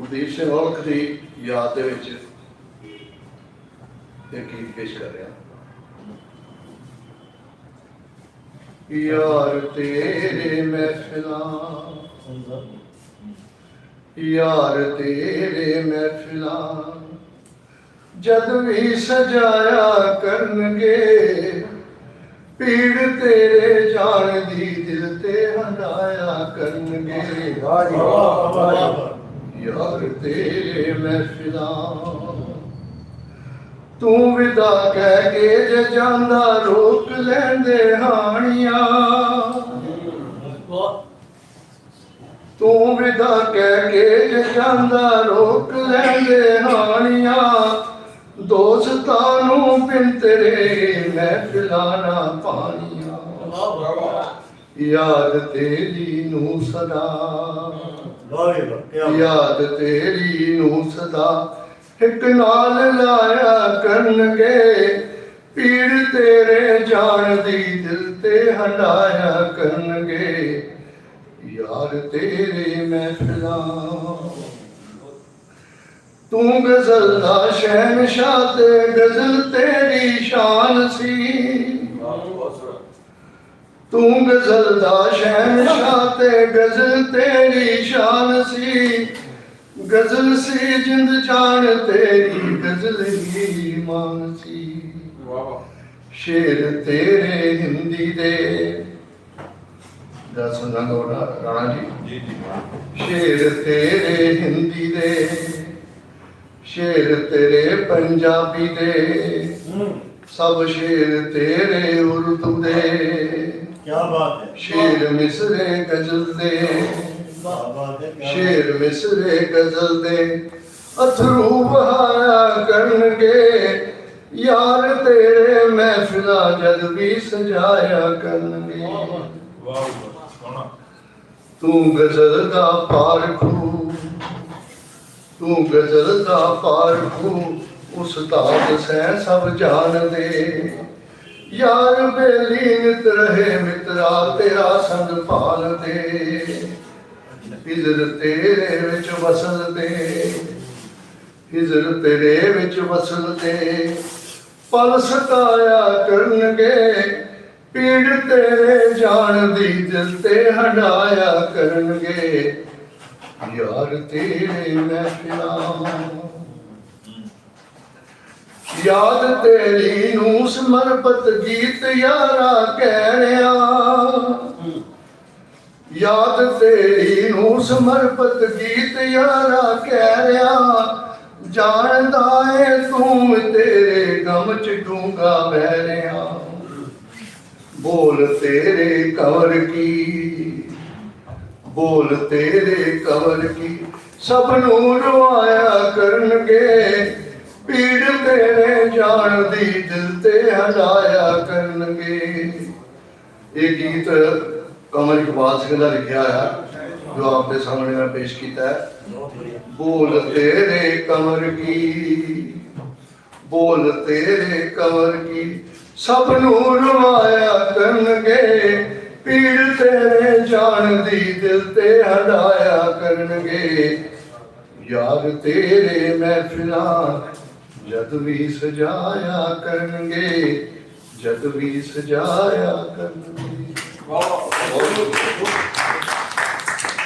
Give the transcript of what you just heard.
ਗੁਰਦੀਪ ਸਿੰਘ ਔਲਖ ਦੀ ਯਾਦ ਦੇ ਵਿੱਚ। ਇਹ ਗੀਤ ਪੇਸ਼ ਕਰ ਰਿਹਾ? ਯਾਰ ਤੇਰੇ ਮਹਿਫਿਲਾਂ। ਯਾਰ ਤੇਰੇ ਮਹਿਫਿਲਾਂ। ਜਦ ਵੀ ਸਜਾਇਆ ਕਰਨਗੇ, ਪੀੜ ਤੇਰੇ ਜਾਣ ਦੀ ਦਿਲ ਤੇ ਹੰਡਾਇਆ ਕਰਨਗੇ। ਵਾਹ ਵਾਹ ਵਾਹ। ਯਾਰ ਤੇਰੇ ਮਹਿਫਿਲਾਂ ਤੂੰ ਵਿਦਾ ਕਹਿ ਕੇ ਜੇ ਜਾਂਦਾ ਰੋਕ ਲੈਂਦੇ ਹਾਣੀਆਂ। ਤੂੰ ਵਿਦਾ ਕਹਿ ਕੇ ਜੇ ਜਾਂਦਾ ਰੋਕ ਲੈਂਦੇ ਹਾਣੀਆਂ। ਦੋਸਤਾਂ ਨੂੰ ਬਿਨ ਤੇਰੇ ਮਹਿਫਿਲਾਂ ਨਾ ਪਾਣੀਆਂ। ਯਾਦ ਤੇਰੀ ਨੂੰ ਸਦਾ। ਯਾਦ ਤੇਰੀ ਨੂੰ ਸਦਾ ਇੱਕ ਨਾਲ ਲਾਇਆ ਕਰਨਗੇ ਪੀੜ ਤੇਰੇ ਜਾਣ ਦੀ ਦਿਲ ਤੇ ਹੰਡਾਇਆ ਕਰਨਗੇ ਯਾਰ ਤੇਰੇ ਮਹਿਫਿਲਾਂ ਤੂੰ ਗਜ਼ਲ ਦਾ ਸ਼ਹਿਨਸ਼ਾਹ ਤੇ ਗਜ਼ਲ ਤੇਰੀ ਸ਼ਾਨ ਸੀ ਤੂੰ ਗਜ਼ਲ ਦਾ ਸ਼ਹਿਨਸ਼ਾਹ ਤੇ ਗਜ਼ਲ ਤੇਰੀ ਸ਼ਾਨ ਸੀ ਗਜ਼ਲ ਸੀ ਜਿੰਦ ਜਾਨ ਤੇਰੀ ਗਜ਼ਲ ਹੀ ਮਾਨ ਸੀ ਸ਼ੇਰ ਤੇਰੇ ਹਿੰਦੀ ਦੇ ਦਾ ਸੁਣਾ ਗੋਰਾ ਰਾਣਾ ਜੀ ਸ਼ੇਰ ਤੇਰੇ ਹਿੰਦੀ ਦੇ ਸ਼ੇਰ ਤੇਰੇ ਪੰਜਾਬੀ ਦੇ ਹੂੰ ਸਭ ਸ਼ੇਰ ਤੇਰੇ ਉਰਦੂ ਦੇ ਕੀ ਬਾਤ ਹੈ ਸ਼ੇਰ ਸ਼ੇਰ ਮਿਸਰੇ ਗਜ਼ਲ ਦੇ ਅਥਰੂ ਵਹਾਇਆ ਕਰਨਗੇ। ਯਾਰ ਤੇਰੇ ਮਹਿਫਿਲਾਂ ਜਦ ਵੀ ਸਜਾਇਆ ਕਰਨਗੇ। ਤੂੰ ਗਜ਼ਲ ਦਾ ਪਾਰਖੂ ਤੂੰ ਗਜ਼ਲ ਦਾ ਪਾਰਖੂ ਉਸਤਾਦ ਸਹਿ ਸਭ ਜਾਣਦੇ ਯਾਰ ਬੇਲੀ ਨਿਤ ਰਹੇ ਮਿੱਤਰਾ ਤੇਰਾ ਸੰਗ ਭਾਲਦੇ ਹਿਜ਼ਰ ਤੇਰੇ ਵਿੱਚ ਵਸਲਦੇ ਹਿਜ਼ਰ ਤੇਰੇ ਵਿੱਚ ਵਸਲਦੇ ਪਲ ਸਤਾਇਆ ਕਰਨਗੇ, ਪੀੜ ਤੇਰੇ ਜਾਣ ਦੀ ਦਿਲ ਤੇ ਹੰਡਾਇਆ ਕਰਨਗੇ। ਯਾਰ ਤੇਰੇ ਮਹਿਫਿਲਾਂ, ਯਾਦ ਤੇਰੀ ਨੂੰ ਸਮਰਪਿਤ ਗੀਤ ਯਾਰਾ ਕਹਿਣਿਆ। ਯਾਦ ਤੇਰੀ ਨੂੰ ਸਮਰਪਿਤ ਗੀਤ ਯਾਰਾ ਕਹਿ ਜਾਣਦਾ ਏ ਤੂੰ ਤੇਰੇ ਗਮ ਚ ਡੂੰਗਾ ਬਹਿ ਰਿਆ। ਬੋਲ ਤੇਰੇ ਕਵਰ ਕੀ? ਬੋਲ ਤੇਰੇ ਕਵਰ ਕੀ? ਸਭ ਨੂੰ ਰਵਾਇਆ ਕਰਨਗੇ। ਪੀੜ ਤੇਰੇ ਜਾਣ ਦੀ ਦਿਲ ਤੇ ਹਟਾਇਆ ਕਰਨਗੇ। ਇਹ ਗੀਤ ਕਮਲ ਇਕਬਾਲ ਸਿੰਘ ਦਾ ਲਿਖਿਆ ਹੈ ਜੋ ਆਪਦੇ ਸਾਹਮਣੇ ਮੈਂ ਪੇਸ਼ ਕੀਤਾ ਹੈ। ਬੋਲ ਤੇਰੇ ਕਮਰ ਕੀ, ਬੋਲ ਤੇਰੇ ਕਮਰ ਕੀ ਸਭ ਨੂੰ ਰਵਾਇਆ ਕਰਨਗੇ ਪੀੜ ਤੇਰੇ ਜਾਣ ਦੀ ਦਿਲ ਤੇ ਹਟਾਇਆ ਕਰਨਗੇ। ਯਾਰ ਤੇਰੇ ਮਹਿਫਿਲਾਂ ਜਦ ਵੀ ਸਜਾਇਆ ਕਰਨਗੇ, ਜਦ ਵੀ ਸਜਾਇਆ ਕਰਨਗੇ। ਵਾਹ